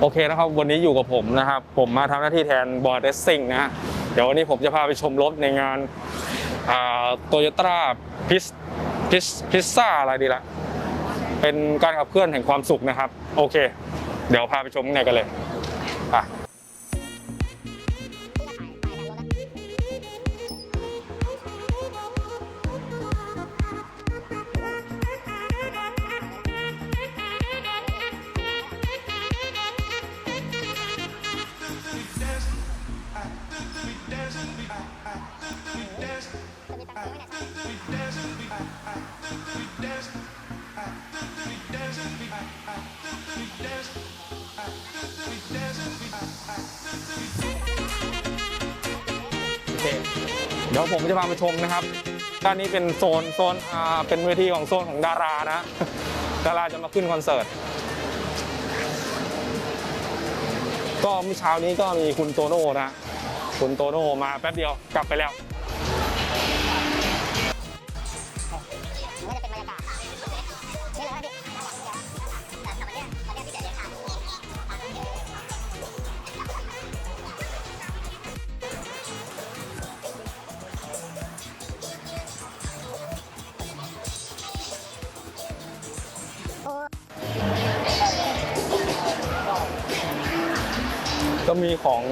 โอเคนะครับ วันนี้อยู่กับผมนะครับ ผมมาทำหน้าที่แทนบอร์ดเรสซิ่งนะฮะเดี๋ยววันนี้ผมจะพาไปชมรถในงานโตโยต้าพิสพิสพิซซ่าอะไรดีละเป็นการขับเคลื่อนแห่งความสุขนะครับ โอเค เดี๋ยวพาไปชมข้างในกันเลยอะ เดี๋ยวผมจะพามาชมนะครับ ด้านนี้เป็นโซนโซนอ่าเป็นเวทีของโซนของดารานะ ดาราจะมาขึ้นคอนเสิร์ต ก็เมื่อเช้านี้ก็มีคุณโตโน่นะ คุณโตโน่มาแป๊บเดียวกลับไปแล้ว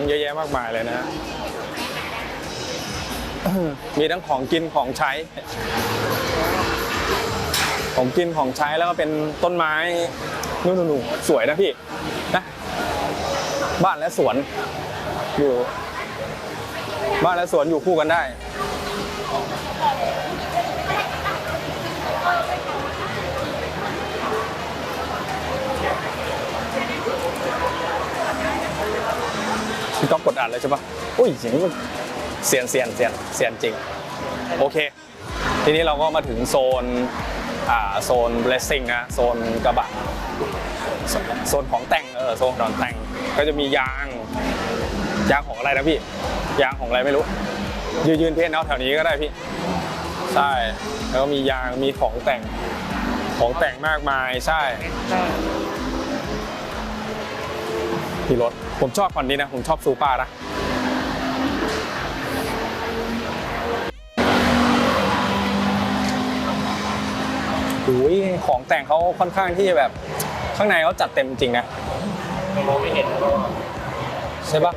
เยอะแยะมากมายเลยนะมีทั้งของกินของใช้ ของกินของใช้แล้วก็เป็นต้นไม้นู่นๆๆสวยนะพี่นะบ้านและสวนอยู่ บ้านและสวนอยู่คู่กันได้ พี่ก๊อฟกดอัดเลยใช่ปะอุ้ยเสียงมันเสียนเสียนเสียนเสียนจริง โอเค ทีนี้เราก็มาถึงโซนอ่าโซนเบลซิ่งนะ โซนกระบะโซโซนของแต่ง เออ โซนของแต่ง ก็จะมียาง ยางของอะไรนะพี่ ยางของอะไรไม่รู้ ยืนยืนเทนเอาแถวนี้ก็ได้พี่ ใช่ แล้วก็มียาง มีของแต่ง ของแต่งมากมาย ใช่ พี่รถ ผมชอบคันนี้นะ ผมชอบซูเปอร์นะโอ้ยของแต่งเขาค่อนข้างที่จะแบบ ข้างในเขาจัดเต็มจริงนะมองไม่เห็นใช่ปะ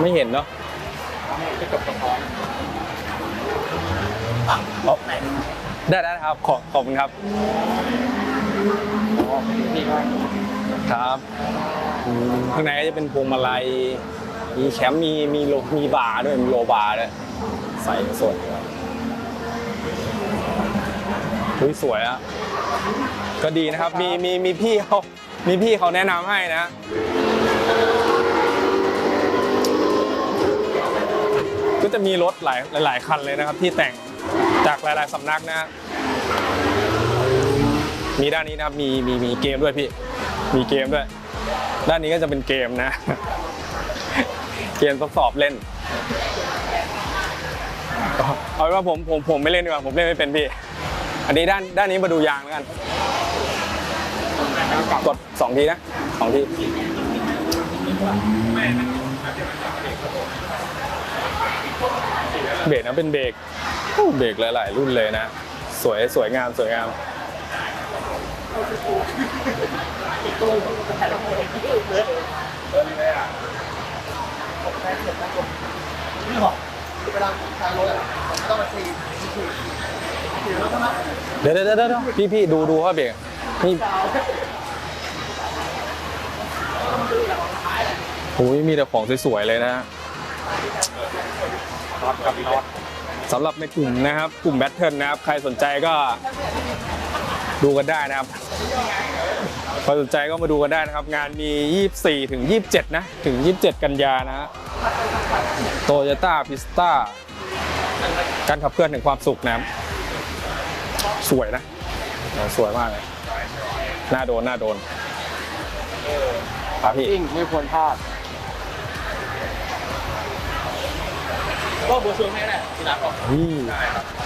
ไม่เห็นเนาะกระจกสะท้อนได้ได้ครับ ขอบขอบคุณครับนี่ก็ ครับข้างในก็จะเป็นพวงมาลัย มีแคมป์มีมีโลมีบาร์ด้วยมีโลบาร์ด้วยใส่สดอุ้ยสวยอะก็ดีนะครับมีมีมีพี่เขามีพี่เขาแนะนำให้นะก็จะมีรถหลายหลายคันเลยนะครับ ที่แต่งจากหลาย ๆสำนักนะฮะมีด้านนี้นะครับมีมีมีเกมด้วยพี่ มีเกมด้วย ด้านนี้ก็จะเป็นเกมนะ เกมทดสอบเล่น เอาเป็นว่าผมผมผมไม่เล่นดีกว่าผมเล่นไม่เป็นพี่ อันนี้ด้านด้านนี้มาดูยางแล้วกัน กดสองทีนะสองทีเบรกนะเป็นเบรกโอ้เบรกหลาย ๆ รุ่นเลยนะ สวยสวยงามสวยงาม เดี๋ยวเดี๋ยวเดี๋ยวเดี๋ยวพี่พี่ดูดูว่าเบรกนี่โอ้ยมีแต่ของสวยๆเลยนะสำหรับในกลุ่มนะครับ กลุ่มแบทเทิลนะครับ ใครสนใจก็ดูกันได้นะครับ ใครสนใจก็มาดูกันได้นะครับ งานมี 24 ถึง 27 นะ ถึง 27 กันยานะฮะโตโยต้าพิสต้าการขับเคลื่อนถึงความสุขนะครับสวยนะเออสวยมากเลยน่าโดนน่าโดนครับพี่ซิ่งไม่ควรพลาดก็บัวชวนแม่แหละที่รักบอกนี่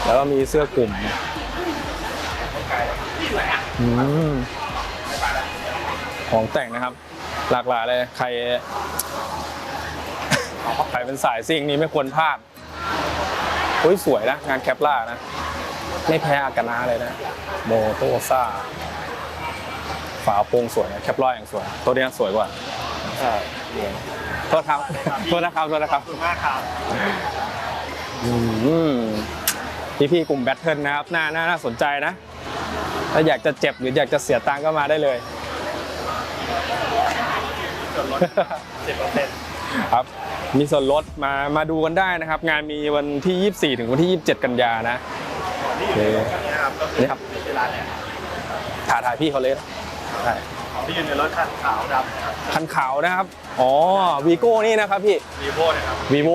แล้วก็มีเสื้อกลุ่มอืม ของแต่งนะครับ หลากหลายเลยใครใครเป็นสายซิ่งนี้ไม่ควรพลาดเฮ้ยสวยนะ งานแคปล่านะ ไม่แพ้อากานาเลยนะโมโตซ่าฝาโปร่งสวยนะแคปล่าอย่างสวย ตัวนี้สวยกว่าโทษครับโทษนะครับโทษนะครับขอบคุณมากครับพี่พี่ๆกลุ่มแบทเทิลนะครับน่าน่าน่าสนใจนะ ถ้าอยากจะเจ็บหรืออยากจะเสียตังค์ก็มาได้เลย ส่วนลดสิบเปอร์เซ็นต์ครับ มีส่วนลดมามาดูกันได้นะครับ งานมีวันที่ 24 ถึงวันที่ 27 กันยานะนี่อยู่ในรถคันนี้นะครับก็คือนี่ครับในร้านเนี่ยถ่ายถ่ายพี่เขาเลยใช่ที่อยู่ในรถคันขาวดำนะครับคันขาวนะครับ อ๋อวีโก้นี่นะครับพี่รีโวนะครับวีโว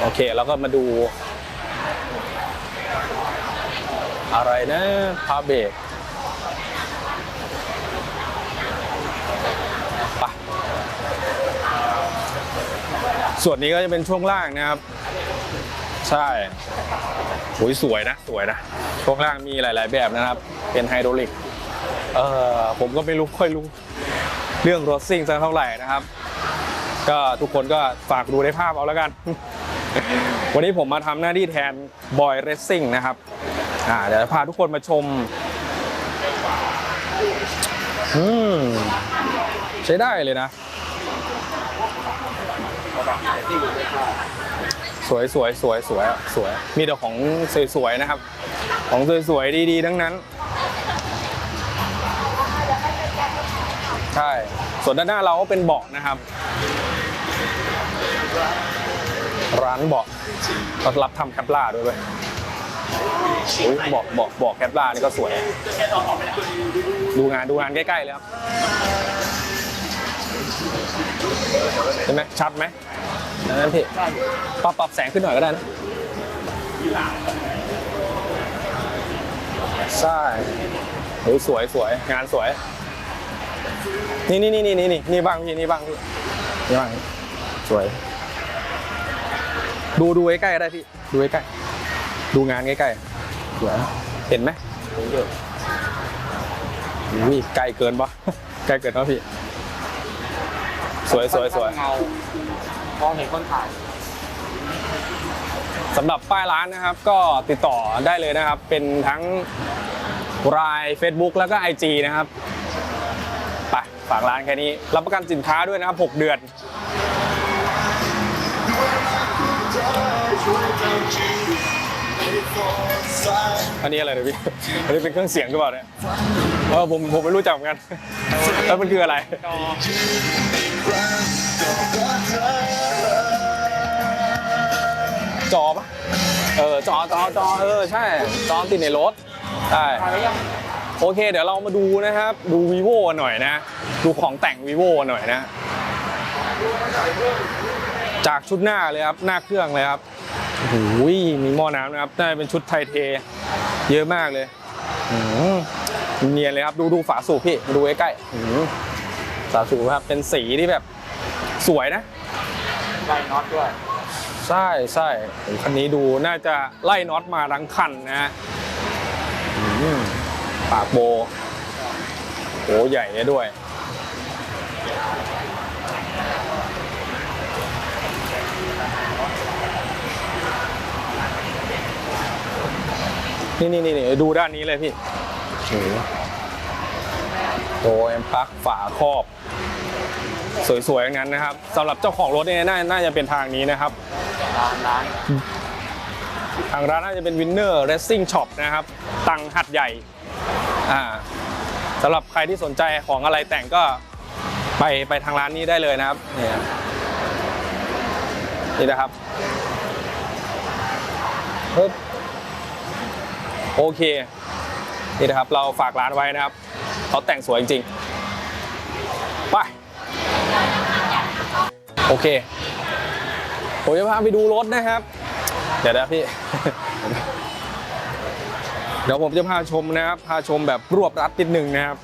โอเคแล้วก็มาดู อะไรนะพาเบรก ส่วนนี้ก็จะเป็นช่วงล่างนะครับ ใช่โอ้ยสวยนะสวยนะ ช่วงล่างมีหลาย ๆ แบบนะครับ เป็นไฮดรอลิกเออผมก็ไม่รู้ค่อยรู้ เรื่องรถซิ่งสักเท่าไหร่นะครับ ก็ทุกคนก็ฝากดูในภาพเอาแล้วกัน วันนี้ผมมาทำหน้าที่แทนบอยเร c ซิ่งนะครับอ่าเดี๋ยวพาทุกคนมาชมอืมใช้ได้เลยนะ สวยสวยสวยสวยสวย มีแต่ของสวยๆนะครับ ของสวยๆดีๆทั้งนั้น ใช่ ส่วนด้านหน้าเราก็เป็นเบาะนะครับ ร้านเบาะรับทำแคปล่าด้วยเว้ยโอ้ยเบาะเบาะเบาะแคปล่านี่ก็สวย ดูงานดูงานใกล้ๆเลยครับเห็นไหมชัดไหม นั่นพี่ปรับปรับแสงขึ้นหน่อยก็ได้นะใช่โอ้ยสวยสวยงานสวย นี่นี่นี่นี่นี่นี่บ้างพี่นี่บ้างพี่นี่บ้างสวย ดูดูใกล้ๆก็ได้พี่ดูใกล้ๆดูงานใกล้ๆสวยเห็นไหมเยอะอุ้ยไกลเกินปะไกลเกินปะพี่ สวยสวยสวยเงา มองเห็นคนถ่ายสำหรับป้ายร้านนะครับก็ติดต่อได้เลยนะครับ เป็นทั้งราย Facebook แล้วก็ IG นะครับไปฝากร้านแค่นี้ รับประกันสินค้าด้วยนะครับ 6 เดือน อันนี้อะไรเนี่ยพี่ อันนี้เป็นเครื่องเสียงหรือเปล่าเนี่ยเออผมผมไม่รู้จักเหมือนกัน แล้วมันคืออะไร จอปะเออจอจอจอเออใช่ จอติดในรถใช่โอเค เดี๋ยวเรามาดูนะครับ ดู vivo หน่อยนะ ดูของแต่ง vivo หน่อยนะ จากชุดหน้าเลยครับ หน้าเครื่องเลยครับโอ้โหมีหม้อน้ำนะครับน่าจะเป็นชุดไทยเท เยอะมากเลยเนียนเลยครับ ดูดูฝาสูบพี่ ดูใกล้ๆ อื้อหือฝาสูบครับ เป็นสีที่แบบสวยนะไล่น็อตด้วย ใช่ใช่โอ้คันนี้ดูน่าจะไล่น็อตมาทั้งคันนะฮะอืมปากโบโอ้ใหญ่เลยด้วยนี่นี่นี่นี่ดูด้านนี้เลยพี่ โอ้โหโอ้เอ็มปลั๊กฝาครอบ สวยๆอย่างนั้นนะครับสำหรับเจ้าของรถเนี่ยน่าน่าจะเป็นทางนี้นะครับ ร้านร้านทางร้านน่าจะเป็นวินเนอร์เรสซิ่งช็อปนะครับ ตังหัดใหญ่อ่าสำหรับใครที่สนใจของอะไรแต่งก็ไปไปทางร้านนี้ได้เลยนะครับเนี่ยนี่นะครับปึ๊บโอเค นี่นะครับเราฝากร้านไว้นะครับ เขาแต่งสวยจริงๆ ไป โอเค ผมจะพาไปดูรถนะครับ เดี๋ยวนะพี่ เดี๋ยวผมจะพาชมนะครับ พาชมแบบรวบรัดนิดนึงนะครับ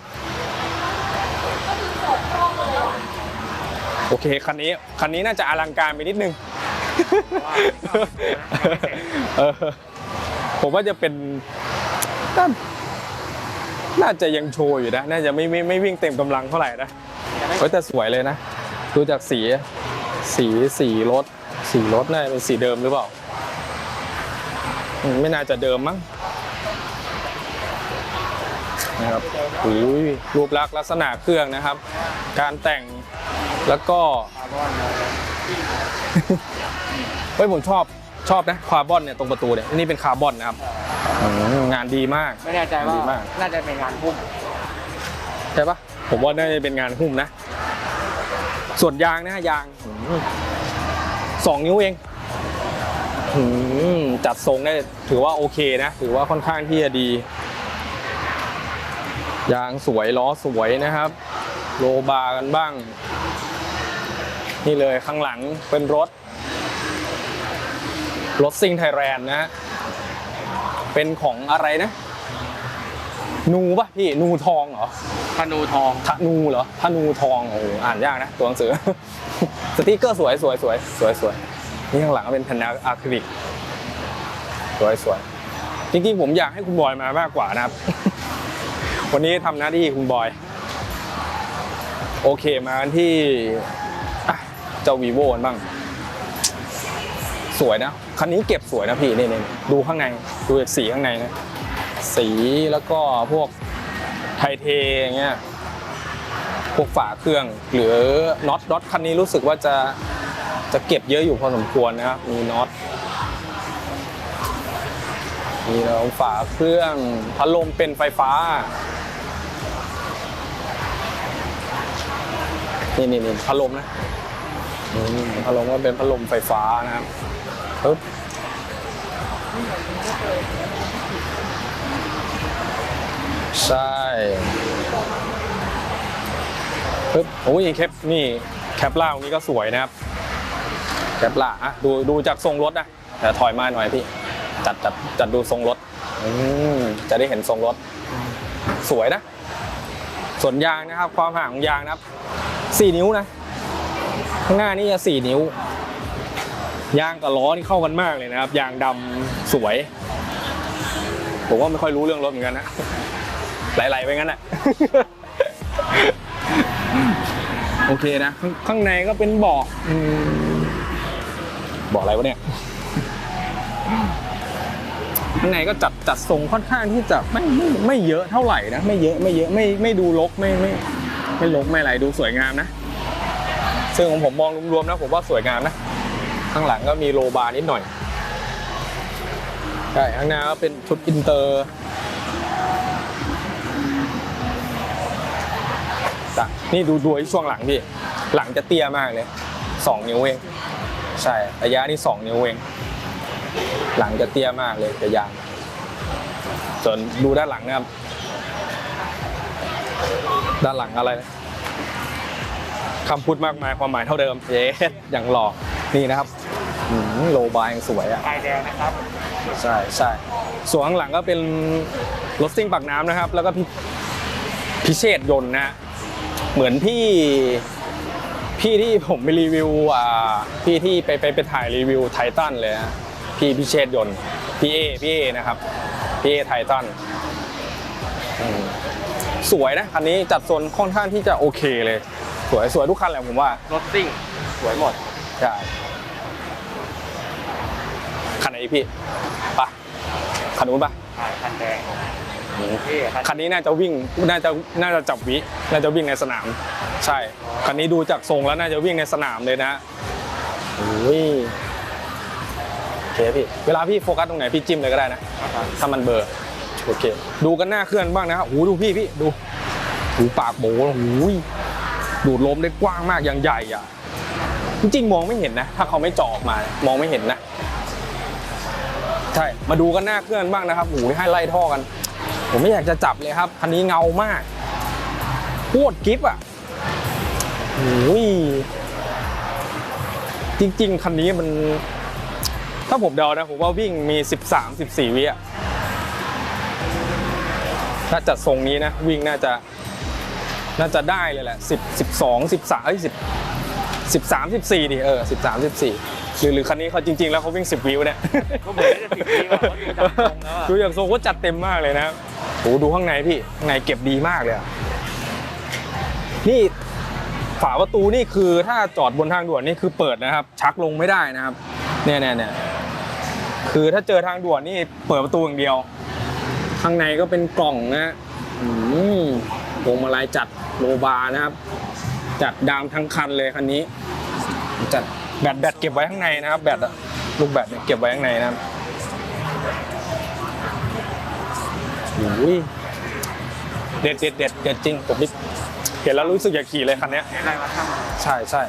โอเค คันนี้ คันนี้น่าจะอลังการไปนิดนึงเออผมว่าจะเป็น น่าน่าจะยังโชว์อยู่นะ น่าจะไม่ไม่ไม่วิ่งเต็มกำลังเท่าไหร่นะเฮ้ยแต่สวยเลยนะ ดูจากสี สีสีรถ สีรถน่าจะเป็นสีเดิมหรือเปล่าอืมไม่น่าจะเดิมมั้งนะครับอุ้ยรูปลักษณ์ลักษณะเครื่องนะครับ การแต่งแล้วก็คาร์บอนนะเฮ้ยผมชอบชอบนะคาร์บอนเนี่ยตรงประตูเนี่ยนี่เป็นคาร์บอนนะครับอืม งานดีมาก ไม่แน่ใจว่า ดีมาก น่าจะเป็นงานพุ่มใช่ปะผมว่าน่าจะเป็นงานหุ้มนะ ส่วนยางนะยางอืมสองนิ้วเองอืมจัดทรงได้ถือว่าโอเคนะ ถือว่าค่อนข้างที่จะดี ยางสวยล้อสวยนะครับ โลบาร์กันบ้าง นี่เลยข้างหลังเป็นรถ รถซิงไทยแลนด์นะฮะ เป็นของอะไรนะ นูปะพี่นูทองเหรอธนูทองธนูเหรอธนูทองโอ้โหอ่านยากนะ ตัวหนังสือ สติกเกอร์สวยสวยสวยสวยสวยนี่ข้างหลังก็เป็นแผ่นอะคริลิกสวยสวยจริงๆผมอยากให้คุณบอยมามากกว่านะครับ วันนี้ทำหน้าที่คุณบอย โอเคมากันที่อะเจ้าวีโวกันบ้าง สวยนะคันนี้เก็บสวยนะพี่นี่นดูข้างในดูจากสีข้างในนะสีแล้วก็พวกไทเทอย่างเงี้ยพวกฝาเครื่อง หรือน็อตน็อตคันนี้รู้สึกว่าจะจะเก็บเยอะอยู่พอสมควรนะครับมีน็อตมีแล้วฝาเครื่องพัดลมเป็นไฟฟ้านี่นี่นี่พัดลมนะพัดลมก็เป็นพัดลมไฟฟ้านะครับ ปึ๊บใช่ปึ๊บโอ้ยแคปนี่แคปล่าตรงนี้ก็สวยนะครับ แคปล่าอะดูดูจากทรงรถนะแต่ถอยมาหน่อยพี่ จัดจัดจัดดูทรงรถอืมจะได้เห็นทรงรถ สวยนะส่วนยางนะครับ ความห่างของยางนะครับ4นิ้วนะ ข้างหน้านี่จะ4นิ้ว ยางกับล้อนี่เข้ากันมากเลยนะครับ ยางดำสวย ผมว่าไม่ค่อยรู้เรื่องรถเหมือนกันนะไหลๆไปงั้นแหละโอเคนะ ข้างในก็เป็นเบาะอืมเบาะอะไรวะเนี่ย ข้างในก็จัดจัดทรงค่อนข้างที่จะไม่ไม่ไม่เยอะเท่าไหร่นะ ไม่เยอะไม่เยอะไม่ไม่ดูรกไม่ไม่ไม่รกไม่อะไรดูสวยงามนะซึ่งของผมมองรวมๆนะผมว่าสวยงามนะ ข้างหลังก็มีโลบาร์นิดหน่อยใช่ข้างหน้าก็เป็นชุดอินเตอร์นี่ดูดูไอ้ช่วงหลังพี่ หลังจะเตี้ยมากเลยสองนิ้วเองใช่ระยะนี่สองนิ้วเองหลังจะเตี้ยมากเลยจะยางส่วนดูด้านหลังนะครับ ด้านหลังอะไรคำพูดมากมายความหมายเท่าเดิมเย้อย่างหล่อ นี่นะครับอืมโลบายยังสวยอะไฟแดงนะครับ ใช่ใช่ส่วนข้างหลังก็เป็นรถซิ่งปากน้ำนะครับ แล้วก็พิพิเชษยนต์นะฮะเหมือนพี่พี่ที่ผมไปรีวิวอ่าพี่ที่ไปไปไปถ่ายรีวิวไททันเลยนะพี่พิเชษยนต์พี่เอพี่เอนะครับพี่เอไททันอืมสวยนะคันนี้จัดโซนค่อนข้างที่จะโอเคเลย สวยสวยทุกคันแหละผมว่า รถซิ่ง สวยหมด ใช่ คันไหนอีกพี่ไปะคันนู้นปะถ่ายคันแดงนี่คันคันนี้น่าจะวิ่งน่าจะน่าจะจับวิน่าจะวิ่งในสนาม ใช่คันนี้ดูจากทรงแล้วน่าจะวิ่งในสนามเลยนะโอ้ยโอเคพี่เวลาพี่โฟกัสตรงไหนพี่จิ้มเลยก็ได้นะถ้ามันเบลอร์โอเค ดูกันหน้าเคลื่อนบ้างนะครับโอ้โหดูพี่พี่ดูดูปากโบโอ้โหดูดลมได้กว้างมากอย่างใหญ่อะจริงๆมองไม่เห็นนะ ถ้าเขาไม่เจาะออกมามองไม่เห็นนะ ใช่ มาดูกันหน้าเคลื่อนบ้างนะครับโอ้โหให้ไล่ท่อกัน ผมไม่อยากจะจับเลยครับ คันนี้เงามากโคตรกิฟอะโอ้ยจริง ๆ คันนี้มัน ถ้าผมเดานะ ผมว่าวิ่งมี 13 14 วิอะถ้าจัดทรงนี้นะ วิ่งน่าจะ น่าจะได้เลยแหละ 10 12 13เอ้ย10 13 14ดิเออ 13 14 หรือหรือคันนี้เขาจริง ๆ แล้วเขาวิ่ง 10 วิวเนี่ยก็เหมือนจะสิบปีว่าเขาดูจากตรงแล้วอะดูอย่างทรงก็จัดเต็มมากเลยนะครับโอ้ดูข้างในพี่ข้างในเก็บดีมากเลยอะนี่ฝาประตูนี่คือถ้าจอดบนทางด่วนนี่คือเปิดนะครับ ชักลงไม่ได้นะครับเนี่ยเนี่ยเนี่ยคือถ้าเจอทางด่วนนี่เปิดประตูอย่างเดียว ข้างในก็เป็นกล่องนะอืมพวงมาลัยจัดโลบาร์นะครับ จัดดามทั้งคันเลยคันนี้ จัด แบตแบตเก็บไว้ข้างในนะครับแบตอะลูกแบตเนี่ยเก็บไว้ข้างในนะครับโอ้ยเด็ดเด็ดเด็ดเด็ดจริงผมนี่เห็นแล้วรู้สึกอยากขี่เลยคันเนี้ยอะไรมาทใช่ใช่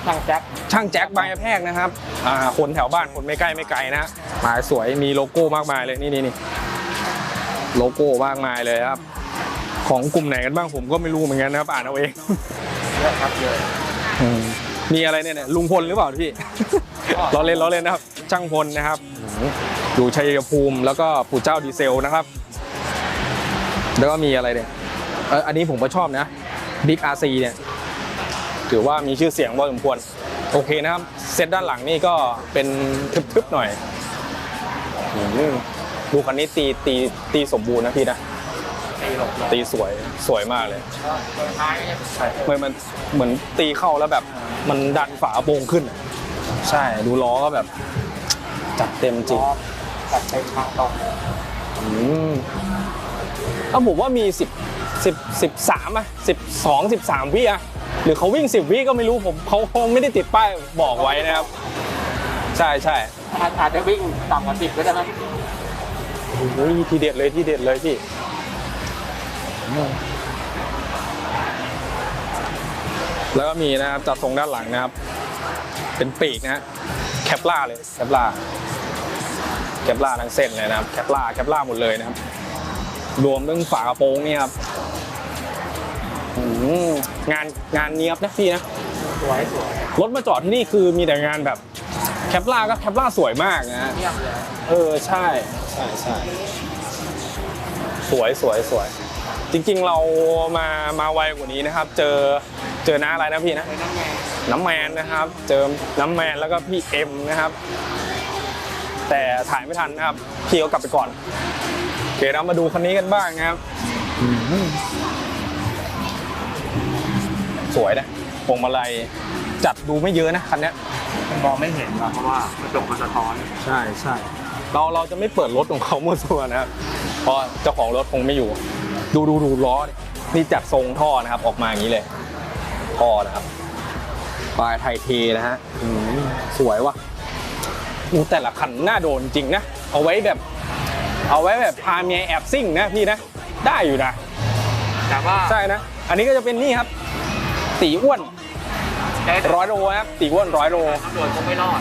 ำช่างแจ็คช่างแจ็คบางยะแพรกนะครับอ่าคนแถวบ้านคนไม่ใกล้ไม่ไกลนะหมายสวยมีโลโก้มากมายเลยนี่นี่นี่โลโก้มากมายเลยครับ ของกลุ่มไหนกันบ้างผมก็ไม่รู้เหมือนกันนะครับ อ่านเอาเองเยอะครับเยอะอื มมีอะไรเนี่ยเนี่ยลุงพลหรือเปล่าพี่ ล้อเล่นล้อเล่นนะครับ ช่างพลนะครับอืมอยู่ชัยภูมิแล้วก็ปู่เจ้าดีเซลนะครับ แล้วก็มีอะไรเนี่ยเอออันนี้ผมก็ชอบนะบิ๊กอาซีเนี่ยถือว่ามีชื่อเสียงพอสมควร โอเคนะครับ เซตด้านหลังนี่ก็เป็นทึบๆหน่อยอืมดูคันนี้ตีตีตีสมบูรณ์นะพี่นะ ตีหลบตีสวยสวยมากเลยตัวท้ายเนี่ยใช่เหมือนมันเหมือนตีเข้าแล้วแบบมันดันฝาโปร่งขึ้นอะใช่ดูล้อก็แบบ จัดเต็มจริงล้อตัดเต็มทางตรงอืมเอ้าผมว่ามีสิบสิบสิบสามอะสิบสองสิบสามวิอะหรือเขาวิ่งสิบวิก็ไม่รู้ผมเขาคงไม่ได้ติดป้ายบอกไว้นะครับ ใช่ใช่อาจอาจจะวิ่งต่ำกว่าสิบก็ได้นะโอ้ยทีเด็ดเลยทีเด็ดเลยพี่อืม แล้วก็มีนะครับจัดทรงด้านหลังนะครับ เป็นปีกนะฮะแคปล่าเลยแคปล่าแคปล่าทั้งเส้นเลยนะครับแคปล่าแคปล่าหมดเลยนะครับ รวมทั้งฝากระโปรงนี่ครับอืมงานงานเนี้ยบนะพี่นะสวยสวยรถมาจอดที่นี่คือมีแต่งานแบบแคปล่าก็แคปล่าสวยมากนะฮะเงียบเลยเออใช่ใช่ใช่สวยสวยสวย จริงๆเรามามาไวกว่านี้นะครับ เจอเจอน้าอะไรนะพี่นะเลยน้ำแงน้ำแมนนะครับ เจอน้ำแมนแล้วก็พี่เอ็มนะครับ แต่ถ่ายไม่ทันนะครับ พี่เขากลับไปก่อนโอเคเรามาดูคันนี้กันบ้างนะครับอืมสวยนะพวงมาลัยจัดดูไม่เยอะนะคันเนี้ยมันมองไม่เห็นหรอกเพราะว่ากระจกมันสะท้อนใช่ใช่เราเราจะไม่เปิดรถของเขามั่วซั่วนะครับเพราะเจ้าของรถคงไม่อยู่ ดูดูดูล้อดินี่จัดทรงท่อนะครับ ออกมาอย่างนี้เลย ท่อนะครับปลายไทยเทนะฮะอืมสวยว่ะอูแต่ละคันน่าโดนจริงนะ เอาไว้แบบ เอาไว้แบบพาเมียแอบซิ่งนะพี่นะ ได้อยู่นะแต่ว่าใช่นะ อันนี้ก็จะเป็นนี่ครับ ตีอ้วนใช้แต่ร้อยโลครับตีอ้วนร้อยโลตำรวจคงไม่รอด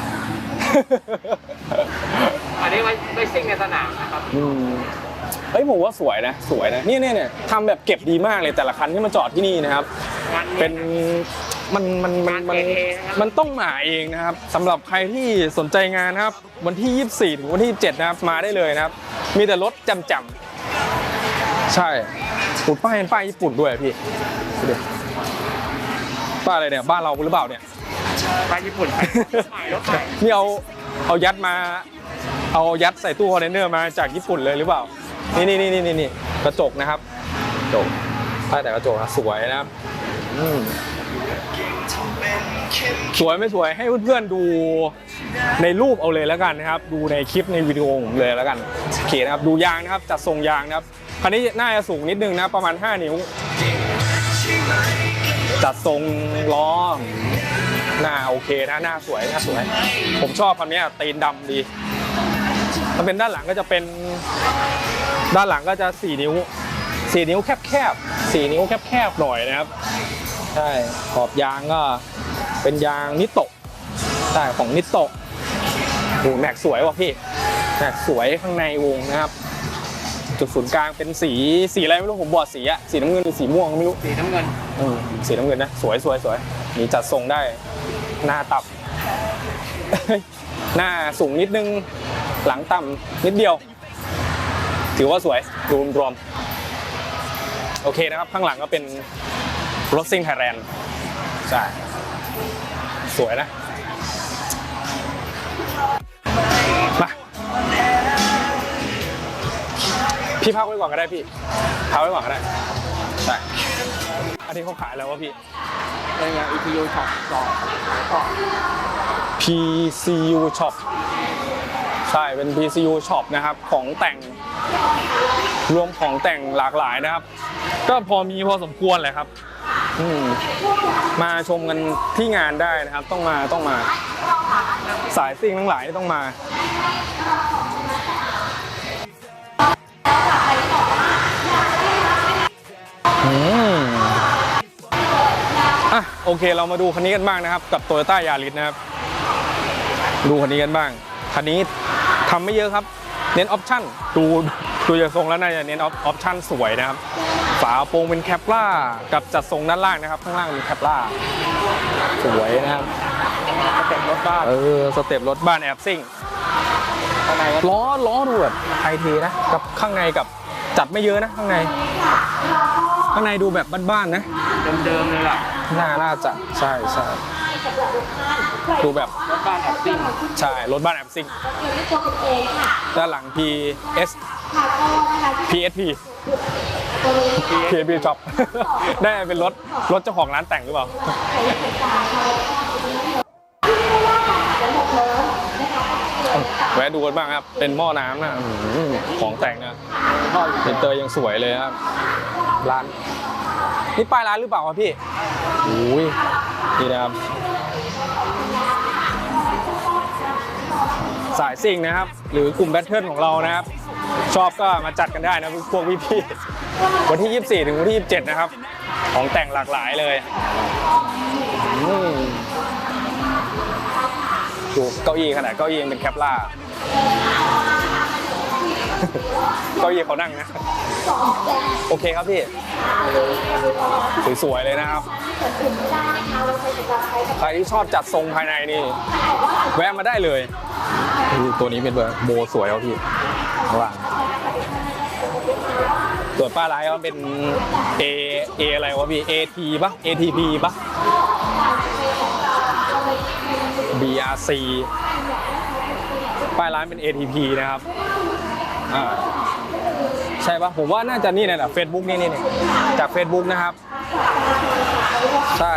อันนี้ไว้ไว้ซิ่งในสนามนะครับอืม เฮ้ยผมว่าสวยนะสวยนะเนี่ยเนี่ยเนี่ยทำแบบเก็บดีมากเลยแต่ละคันที่มาจอดที่นี่นะครับงานเป็นมันมันมันมันงานเก๋ๆนะครับมันต้องมาเองนะครับสำหรับใครที่สนใจงานนะครับ วันที่ 24ถึงวันที่ 27 นะครับมาได้เลยนะครับ มีแต่รถจำจำๆใช่ปุดป้ายเป็นป้ายญี่ปุ่นด้วยพี่ดูดิป้ายอะไรเนี่ยบ้านเราหรือเปล่าเนี่ยไปญี่ปุ่นไปใหม่รถใหม่นี่เอาเอายัดมา เอายัดใส่ตู้คอนเทนเนอร์มาจากญี่ปุ่นเลยหรือเปล่า นี่นี่นี่นี่นี่กระจกนะครับกระจกใต้แต่กระจกนะสวยนะครับอืมสวยไม่สวยให้เพื่อนๆดูในรูปเอาเลยแล้วกันนะครับ ดูในคลิปในวิดีโอผมเลยแล้วกันโอเคนะครับดูยางนะครับจัดทรงยางนะครับคันนี้น่าจะสูงนิดนึงนะประมาณ 5 นิ้ว จัดทรงล้อหน้าโอเคนะหน้าสวยหน้าสวย ผมชอบคันเนี้ยตีนดำดีถ้าเป็นด้านหลังก็จะเป็น ด้านหลังก็จะ 4 นิ้ว 4 นิ้วแคบๆ4นิ้วแคบๆหน่อยนะครับ ใช่ ขอบยางก็เป็นยางนิโตะใช่ของนิโตะโอ้แม็กสวยว่ะพี่แม็กสวยข้างในวงนะครับ จุดศูนย์กลางเป็นสีสีอะไรไม่รู้ผมบอดสีอะสีน้ำเงินหรือสีม่วงก็ไม่รู้สีน้ำเงินอืมสีน้ำเงินนะสวยสวยสวยมีจัดทรงได้ หน้าตับ หน้าสูงนิดนึงหลังต่ำนิดเดียว ถือว่าสวยรวมรวมโอเคนะครับ ข้างหลังก็เป็นรถซิ่งไทยแลนด์ใช่สวยนะมาพี่พี่พักไว้ก่อนก็ได้พี่พักไว้ก่อนก็ได้ใช่อันนี้เขาขายแล้ววะพี่ในงาน ETU Shop สองขายต่อ PCU Shop ใช่เป็น PCU Shop นะครับ ของแต่ง รวมของแต่งหลากหลายนะครับ ก็พอมีพอสมควรแหละครับมมาชมกันที่งานได้นะครับ ต้องมาต้องมา สายซิ่งทั้งหลายต้องมาอะโอเคเรามาดูคันนี้กันบ้างนะครับ กับ Toyota Yaris นะครับ ดูคันนี้กันบ้าง คันนี้ทำไม่เยอะครับ เน้นออปชั่นดูดูจากทรงแล้วน่าจะเน้นออปชั่นสวยนะครับ ฝาโปรงเป็นแคปล่ากับจัดทรงด้านล่างนะครับ ข้างล่างเป็นแคปล่าสวยนะครับเต็มรถบ้านเออสเต็ปรถบ้านแอบซิ่งข้างในก็ล้อล้อดูแบบไทยเทนะกับข้างในกับจัดไม่เยอะนะข้างใน ข้างในดูแบบบ้านๆนะ เดิมๆเลยล่ะน่าน่าจะใช่ใช่ ดูแบบรถบ้านแอบซิ่งใช่รถบ้านแอบซิ่งด้านหลัง PS PSP PSP Shop ได้เป็นรถรถเจ้าของร้านแต่งหรือเปล่าแวะดูกันบ้างครับ เป็นหม้อน้ำนะของแต่งนะเซ็นเตอร์ยังสวยเลยครับ ร้าน นี่ป้ายร้านหรือเปล่าครับพี่โอ้ยนี่นะครับ สายซิ่งนะครับ หรือกลุ่มแบทเทิลของเรานะครับ ชอบก็มาจัดกันได้นะพวกพี่ๆวันที่ 24 ถึงวันที่ 27 นะครับ ของแต่งหลากหลายเลยดูเก้าอี้ขนาดเก้าอี้ยังเป็นแคปล่าเก้าอี้เขานั่งนะ โอเคครับพี่ สวยๆเลยนะครับ ใครที่ชอบจัดทรงภายในนี่ แวะมาได้เลย ตัวนี้เป็นแบบโบสวยครับพี่ข้างล่างส่วนป้าร้ายก็เป็น A A อะไรวะพี่ AT ปะ ATP ปะ BRC ป้ายร้านเป็น ATP นะครับอ่าใช่ปะผมว่าน่าจะนี่แหละเฟซบุ๊กนี่นี่นี่จาก Facebook นะครับ ใช่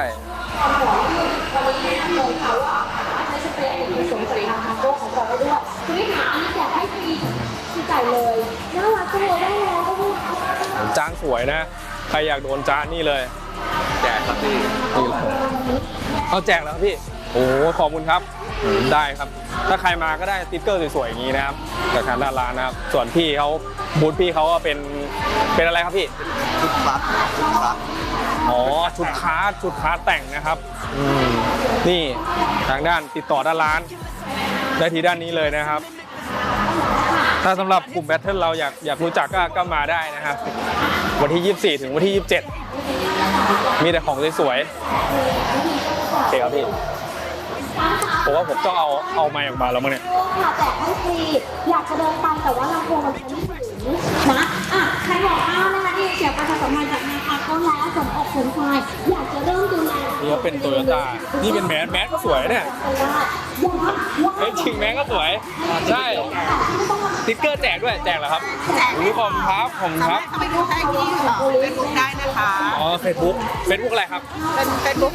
านสวยนะ ใครอยากโดนจานนี่เลย แจกครับพี่นี่เลยเอาแจกแล้วครับพี่ โอ้โหขอบคุณครับอืมได้ครับ ถ้าใครมาก็ได้สติ๊กเกอร์สวยๆอย่างนี้นะครับจากทางด้านร้านนะครับ ส่วนพี่เขาบูธพี่เขาก็เป็นเป็นอะไรครับพี่ชุดซัดชุดซัดอ๋อชุดคาร์ดชุดคาร์ดแต่งนะครับอืมนี่ทางด้านติดต่อด้านร้าน ได้ที่ด้านนี้เลยนะครับ ถ้าสำหรับกลุ่มแบทเทิลเราอยากอยากรู้จักก็ก็มาได้นะครับ วันที่ 24 ถึงวันที่ 27 มีแต่ของสวยๆโอเคครับพี่ผมว่าผมต้องเอาเอาไมค์ออกมาแล้วมั้งเนี่ยค่ะแต่ให้ฟรีอยากจะเดินไปแต่ว่าลำโพงมันไม่ถึงนะอะใครบอกอ้านะคะที่เสียประชาสัมพันธ์จาก นายอาก็แล้วสมอกสมใจอยากจะเริ่มดูแลนี่ก็เป็นโตโยต้านี่เป็นแมสแมสก็สวยเนี่ยเฮ้ยจริงแมสก็สวย ใช่สติ๊กเกอร์แจกด้วยแจกเหรอครับแจกรู้ขอบคุณครับผมครับเข้าไปดูได้ที่เฟซบุ๊กได้นะคะอ๋อเฟซบุ๊กเฟซบุ๊กอะไรครับเป็นเฟซบุ๊ก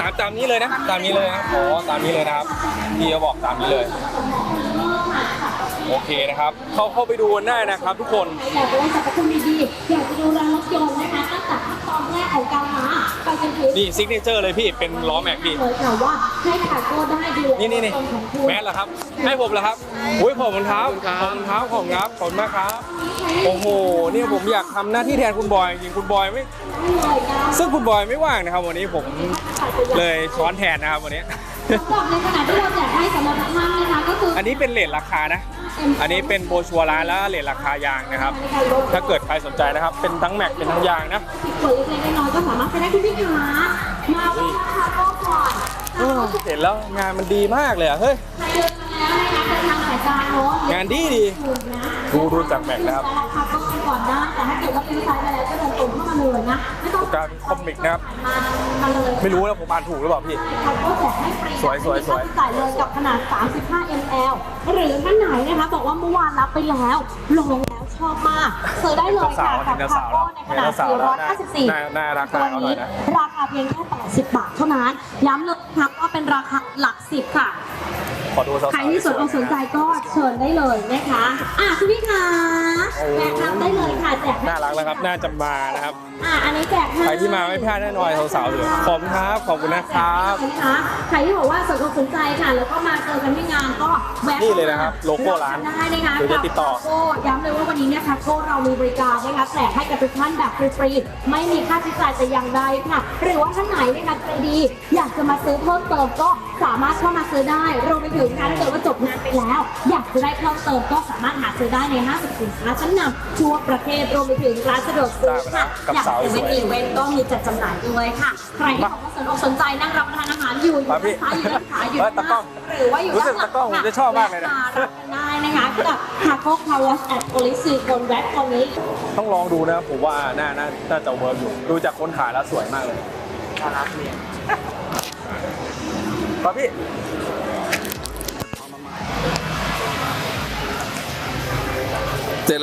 ตามตามนี้เลยนะ ตามนี้เลยนะโอ้ตามนี้เลยนะครับพี่เขาบอกตามนี้เลย โอเคนะครับ เข้าเข้าไปดูกันได้นะครับทุกคนอยากจะได้สรรพคุณดีๆอยากจะดูแลรถยนต์นะคะตั้งแต่ขั้นตอนแรกของการหาไปจนถึงนี่ซิกเนเจอร์เลยพี่เป็นล้อแม็กพี่เลยค่ะว่าให้ขาโก้ได้ดูแลนี่นี่นี่รถยนต์ของคุณแมสเหรอครับ ให้ผมเหรอครับอุ้ยขอบคุณครับขอบคุณครับขอบคุณครับขอบคุณมากครับโอ้โหเนี่ยผมอยากทำหน้าที่แทนคุณบอยจริงๆคุณบอยไม่เลยนะซึ่งคุณบอยไม่ว่างนะครับ วันนี้ผมเลยช้อนแทนนะครับวันนี้ สำหรับในขณะที่เราแจกให้สำหรับทุกท่านนะคะก็คืออันนี้เป็นเลทราคานะ อันนี้เป็นโบรชัวร์ร้านแล้วเลทราคายางนะครับ ถ้าเกิดใครสนใจนะครับ เป็นทั้งแม็กเป็นทั้งยางนะสิบขวดเล็กๆน้อยๆก็สามารถไปได้ที่พี่ขามาไหว้คาโก้ก่อนเออเห็นแล้วงานมันดีมากเลยอะเฮ้ยใครเดินมา แล้วนะคะเดินทางสายกลางเนาะงานดีดีถูกนะดูดูจากแม็กนะครับราคาก็ไปก่อนได้แต่ถ้าเกิดว่าเป็นไซส์มาแล้วก็เดินตรงเข้ามาเลยนะไม่ต้องการคอมิกนะครับมามาเลยไม่รู้นะผมอ่านถูกหรือเปล่าพี่เขาก็แจกให้ฟรีสวยสวยสวยไม่มีค่าใช้จ่ายเลยกับขนาด 35 ml หรือท่านไหนนะคะบอกว่าเมื่อวานรับไปแล้วลองแล้วชชอบมากซื้อได้เลยค่ะกับคาร์โก้ในขนาด 454น่าน่ารักตัวน่าเอาหน่นี้อยนะราคาเพียงแค่ 80 บาทเท่านั้น ย้ำเลยครับว่าเป็นราคาหลักสิบค่ะ ขอดูสาวๆใครที่สนอกสนใจก็เชิญได้เลยนะคะอะคุณพี่คะแจกรับได้เลยค่ะแจกให้น่ารักนะครับ น่าจะมานะครับ อะอันนี้แจกให้ใครที่มาไม่พลาดแน่นอนสาวๆเลยขอบคุณครับ ขอบคุณนะครับนะคะใครที่บอกว่าสนอกสนใจค่ะ แล้วก็มาเจอกันที่งานก็แวะนี่เลยนะครับโลโก้ร้านได้นะคะเดี๋ยวจะติดต่อกับโก้ย้ำเลยว่าวันนี้เนี่ยคาโก้เรามีบริการนะคะแจกให้กับทุกท่านแบบฟรีๆไม่มีค่าใช้จ่ายแต่อย่างใดค่ะ หรือว่าท่านไหนนะคะใจดี อยากจะมาซื้อเพิ่มเติมก็สามารถเข้ามาซื้อได้รวมไปถึงนะคะถ้าเกิดว่าจบงานไปแล้ว อยากจะได้เพิ่มเติมก็สามารถหาซื้อได้ในห้างสรรพสินค้าชั้นนำทั่วประเทศรวมไปถึงร้านสะดวกซื้อค่ะกับอยากสาวจะสวยเว้นอีเวนต์ก็มีจัดจำหน่ายด้วยค่ะใครที่บอกว่าสนอกสนใจนั่งรับประทานอาหารอยู่อยู่มาพี่ด้านซ้ายอยู่ด้านขวาอยู่เฮ้ยด้านหตากล้น้าองหรือว่าอยู่รู้ด้านสึกหลังตากล้องผมจะชอบมากเลยนะแวะมารับกันได้นะคะกับคาโก้คาวอสแอดโอลิซีคนแว็กตรงนี้ ต้องลองดูนะผมว่าน่าน่าน่าจะเวิร์กอยู่ดูจากคนขายแล้วสวยมากเลยน่ารักเนี่ยครับพี่ เส